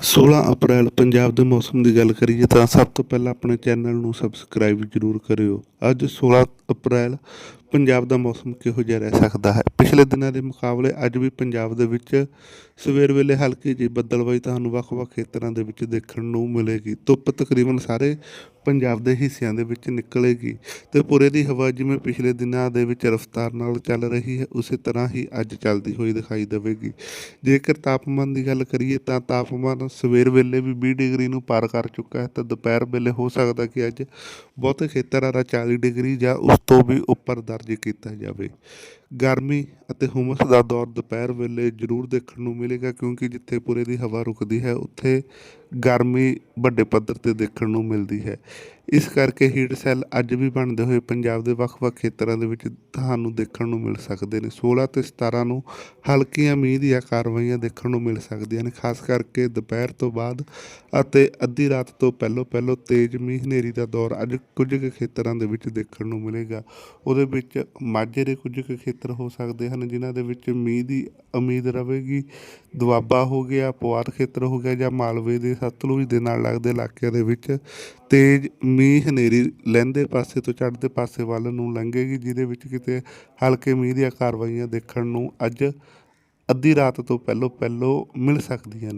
16 ਅਪ੍ਰੈਲ ਪੰਜਾਬ ਦੇ ਮੌਸਮ ਦੀ ਗੱਲ ਕਰੀਏ ਤਾਂ ਸਭ ਤੋਂ ਪਹਿਲਾਂ ਆਪਣੇ ਚੈਨਲ ਨੂੰ ਸਬਸਕ੍ਰਾਈਬ ਜ਼ਰੂਰ ਕਰਿਓ। ਅੱਜ 16 ਅਪ੍ਰੈਲ ਪੰਜਾਬ ਦਾ ਮੌਸਮ ਕਿਹੋ ਜਿਹਾ ਰਹਿ ਸਕਦਾ ਹੈ? ਪਿਛਲੇ ਦਿਨਾਂ ਦੇ ਮੁਕਾਬਲੇ ਅੱਜ ਵੀ ਪੰਜਾਬ ਦੇ ਵਿੱਚ ਸਵੇਰ ਵੇਲੇ ਹਲਕੀ ਜਿਹੀ ਬੱਦਲਬਾਈ ਤੁਹਾਨੂੰ ਵੱਖ-ਵੱਖ ਖੇਤਰਾਂ ਦੇ ਵਿੱਚ ਦੇਖਣ ਨੂੰ ਮਿਲੇਗੀ। ਧੁੱਪ ਤਕਰੀਬਨ ਸਾਰੇ ਪੰਜਾਬ ਦੇ ਹਿੱਸਿਆਂ ਦੇ ਵਿੱਚ ਨਿਕਲੇਗੀ ਤੇ ਪੂਰੇ ਦੀ ਹਵਾ ਜਿਵੇਂ ਪਿਛਲੇ ਦਿਨਾਂ ਦੇ ਵਿੱਚ ਰਫ਼ਤਾਰ ਨਾਲ ਚੱਲ ਰਹੀ ਹੈ, ਉਸੇ ਤਰ੍ਹਾਂ ਹੀ ਅੱਜ ਚੱਲਦੀ ਹੋਈ ਦਿਖਾਈ ਦੇਵੇਗੀ। ਜੇਕਰ ਤਾਪਮਾਨ ਦੀ ਗੱਲ ਕਰੀਏ ਤਾਂ ਤਾਪਮਾਨ ਸਵੇਰ ਵੇਲੇ ਵੀ 20 ਡਿਗਰੀ ਨੂੰ ਪਾਰ ਕਰ ਚੁੱਕਾ ਹੈ ਤਾਂ ਦੁਪਹਿਰ ਵੇਲੇ ਹੋ ਸਕਦਾ ਕਿ ਅੱਜ ਬਹੁਤੇ ਖੇਤਰਾਂ ਦਾ 40 ਡਿਗਰੀ ਜਾਂ ਉਸ ਤੋਂ ਵੀ ਉੱਪਰ ਦਾ ਦਰਜ ਕੀਤਾ ਜਾਵੇ। ਗਰਮੀ ਅਤੇ ਹੁਮਸ ਦਾ ਦੌਰ ਦੁਪਹਿਰ ਵੇਲੇ ਜ਼ਰੂਰ ਦੇਖਣ ਨੂੰ ਮਿਲੇਗਾ ਕਿਉਂਕਿ ਜਿੱਥੇ ਪੂਰੇ ਦੀ ਹਵਾ ਰੁਕਦੀ ਹੈ, ਉੱਥੇ ਗਰਮੀ ਵੱਡੇ ਪੱਧਰ ਤੇ ਦੇਖਣ ਨੂੰ ਮਿਲਦੀ ਹੈ। ਇਸ ਕਰਕੇ ਹੀਟ ਸੈੱਲ ਅੱਜ ਵੀ ਬਣਦੇ ਹੋਏ ਪੰਜਾਬ ਦੇ ਵੱਖ-ਵੱਖ ਖੇਤਰਾਂ ਦੇ ਵਿੱਚ ਤੁਹਾਨੂੰ ਦੇਖਣ ਨੂੰ ਮਿਲ ਸਕਦੇ ਨੇ। 16 ਤੇ 17 ਨੂੰ ਹਲਕੀਆਂ ਮੀਂਹ ਦੀਆਂ ਕਾਰਵਾਈਆਂ ਦੇਖਣ ਨੂੰ ਮਿਲ ਸਕਦੀਆਂ ਨੇ, ਖਾਸ ਕਰਕੇ ਦੁਪਹਿਰ ਤੋਂ ਬਾਅਦ ਅਤੇ ਅੱਧੀ ਰਾਤ ਤੋਂ ਪਹਿਲਾਂ ਪਹਿਲਾਂ ਤੇਜ਼ ਮੀਂਹ ਹਨੇਰੀ ਦਾ ਦੌਰ ਅੱਜ ਕੁਝ ਕੁ ਖੇਤਰਾਂ ਦੇ ਵਿੱਚ ਦੇਖਣ ਨੂੰ ਮਿਲੇਗਾ। ਉਹਦੇ ਵਿੱਚ ਮਾਝੇ ਦੇ ਕੁਝ ਕੁ ਖੇਤਰ ਹੋ ਸਕਦੇ ਹਨ, ਜਿਨ੍ਹਾਂ ਦੇ ਵਿੱਚ ਮੀਂਹ ਦੀ ਉਮੀਦ ਰਹੇਗੀ ਦੁਆਬਾ ਹੋ ਗਿਆ, ਪੁਆਧ ਖੇਤਰ ਹੋ ਗਿਆ ਜਾਂ ਮਾਲਵੇ ਦੇ ਸਤਲੁਜ ਦੇ ਨਾਲ ਲੱਗਦੇ ਇਲਾਕਿਆਂ ਦੇ ਵਿੱਚ ਤੇਜ਼ ਮੀਂਹ ਹਨੇਰੀ ਲਹਿੰਦੇ ਪਾਸੇ ਤੋਂ ਚੜ੍ਹਦੇ ਪਾਸੇ ਵੱਲ ਨੂੰ ਲੰਘੇਗੀ, ਜਿਹਦੇ ਵਿੱਚ ਕਿਤੇ ਹਲਕੇ ਮੀਂਹ ਦੀਆਂ ਕਾਰਵਾਈਆਂ ਦੇਖਣ ਨੂੰ ਅੱਜ ਅੱਧੀ ਰਾਤ ਤੋਂ ਪਹਿਲਾਂ ਪਹਿਲਾਂ ਮਿਲ ਸਕਦੀਆਂ ਨੇ।